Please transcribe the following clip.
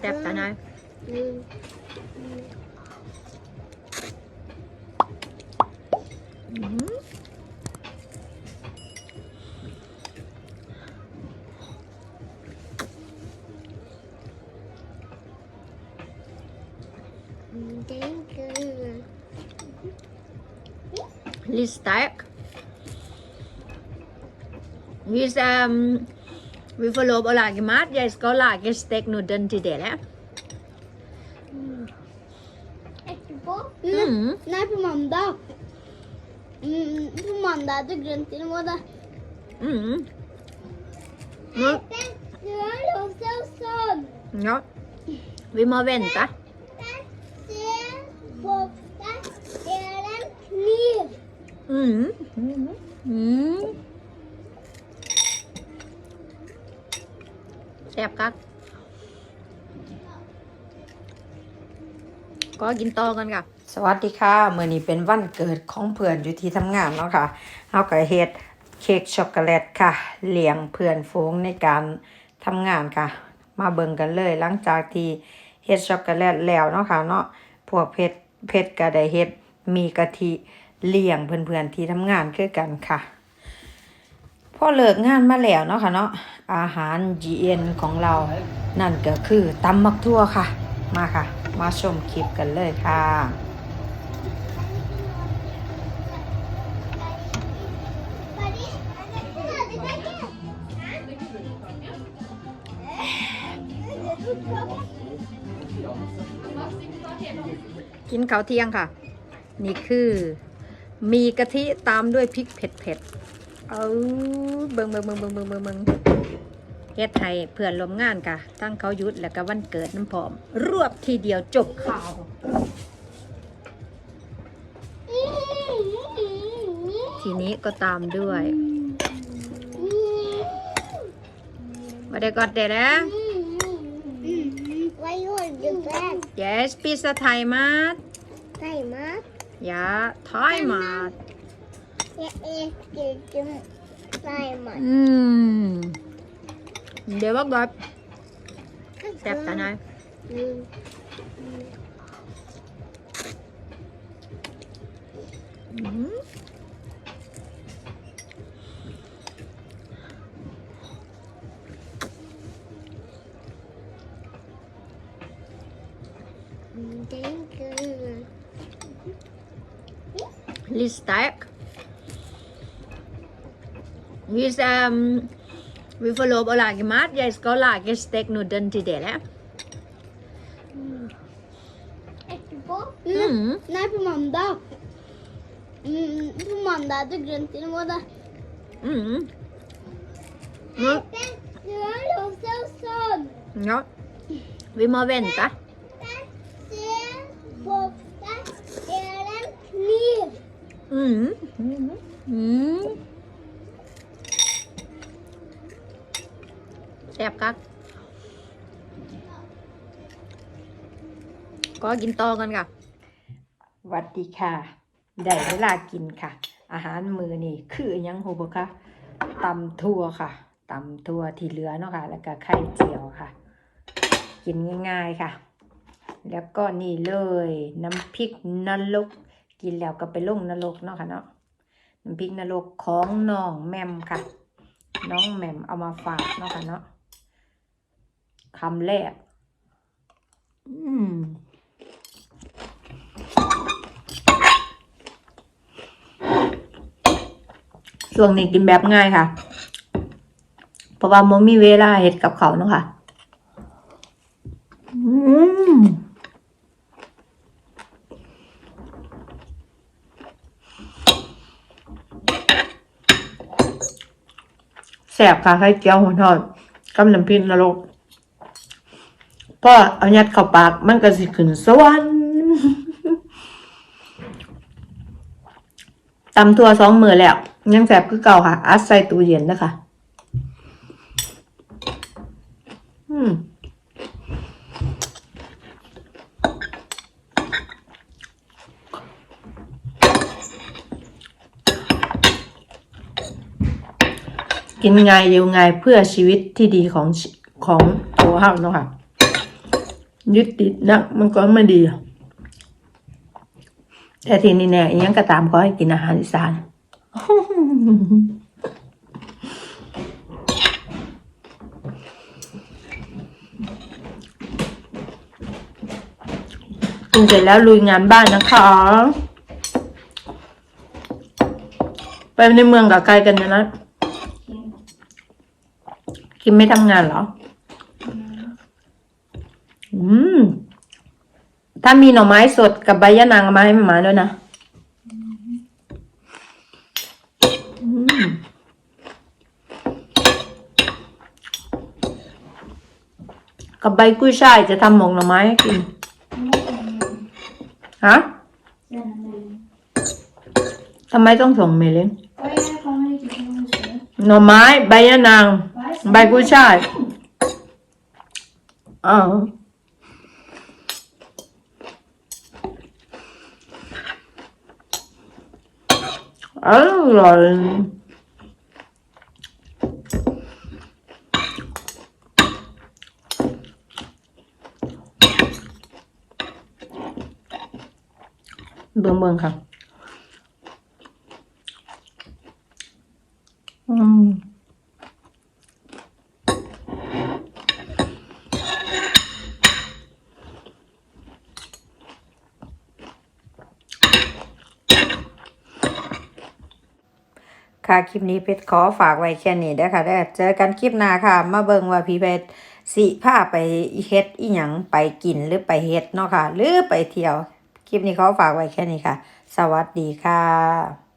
แซ่บตาหน่อยอืมอื้อหือ Thank you. Litt sterk. Hvis um, We verlopen al lage maat. Jij is al lage stek nu dan te delen. Nei, på mandag. på mandag er det grønt i morgen. Mm. Ja. Du har lov til å sånn. Ja. Vi må vente. Se bak deg er det en kniv. Mm. Mm. ซ่บครับก็กินต่อกันค่ะ สวัสดีค่ะเมื่อนี้เป็นวันเกิดของเพื่อนอยู่ที่ทำงานเนาะค่ะเฮาก็เฮ็ดเค้กช็อกโกแลตค่ะเลี้ยงเพื่อนฝูงในการทำงานค่ะ มาเบิ่งกันเลยหลังจากที่เฮ็ดช็อกโกแลตแล้วเนาะค่ะเนาะพวกเพชรเพชรก็ได้เฮ็ดมีกะทิเลี้ยงเพื่อนๆที่ทำงานคือกันค่ะ พอเลิกงานมาแล้วเนาะค่ะเนาะอาหาร GN ของเรา นั่นก็คือตำมักทั่วค่ะ มาค่ะ มาชมคลิปกันเลยค่ะกินข้าวเที่ยงค่ะ นี่คือ มีกะทิตามด้วยพริกเผ็ดเผ็ดๆ เอาเบิงเบิงเบิงเบิงเบิงเบิงเบิงเฮ็ดไทยเพื่อนลมงานค่ะทั้งเขาหยุดแล้วก็วันเกิดน้ำพร้อม รวบทีเดียวจบข่าว ทีนี้ก็ตามด้วยมาเดี๋ยวก่อนเดี๋ยวนะ Hva gjorde du der? yes พิซซ่าไทยมาด Thaimat? ยาไทยมาด Jeg elsker ikke thaimat. อืมเดี๋ ยวบอกก่อนแซ่บตาหน่อย Mm. Mhm. Thank you. Litt sterk. with um with a lộp ở lại Yeah, mát yes có lại cái steak noodle today, để lắm Mm. Nei, på mandag. Mm, på mandag er det grønt i morgen. Mm. Mm. Du Vi må vente. Se. Mm. Mm. ซ่บครับก็กินต่อกันค่ะวัสดีค่ะ ได้เวลากินค่ะ อาหารมือนี่คือยังโหบคะตำทั่วค่ะตำทั่วที่เหลือเนาะค่ะ แล้วก็ไข่เจียวค่ะ กินง่ายๆค่ะ แล้วก็นี่เลย น้ำพริกนรก กินแล้วก็ไปลงนรกเนาะค่ะเนาะน้ำพริกนรกของน้องแมมค่ะ น้องแมมเอามาฝากเนาะค่ะเนาะ คำแรก อืมช่วงนี้กินแบบง่ายค่ะ เพราะว่าโมมีเวลาเห็ดกับเขาเนาะค่ะ อืมแสบค่ะไข่เจียวหัวทอดกับน้ำพริกนรก พอเอายัดเข้าปากมันก็สิขึ้นสวรรค์ตำทัวสองมือแล้ว ยังแสบคือเก่าค่ะ อัดใส่ตู้เย็นนะคะอืมกินง่ายอยู่ง่ายเพื่อชีวิตที่ดีของของตัวเฮาเนาะค่ะ ยึดติดนะมันก็ไม่ดี แต่ทีนี้เนี่ยยังก็ตามขอให้กินอาหารอีสานกินเสร็จแล้วลุยงานบ้านนะคะ ไปในเมืองกับไกลกันนะนะคิมไม่ทำงานเหรอม ถ้ามีหน่อไม้สดกับใบยะนางมาให้หมาด้วยนะกับใบกุ้ยช่ายจะทำหมกหน่อไม้ให้กิน ฮะทำไมต้องส่งเมลิงหน่อไม้ ใบยะนาง ใบกุ้ยช่ายอ่าว อร่อยเบิ่งเบิ่งค่ะอืม ค่ะคลิปนี้เพชรขอฝากไว้แค่นี้เด้อค่ะเด้อเจอกันคลิปหน้าค่ะ มาเบิ่งว่าพี่เพชรสิพาไปเฮ็ดอีหยังไปกินหรือไปเฮ็ดเนาะค่ะ หรือไปเที่ยว คลิปนี้ขอฝากไว้แค่นี้ค่ะ สวัสดีค่ะ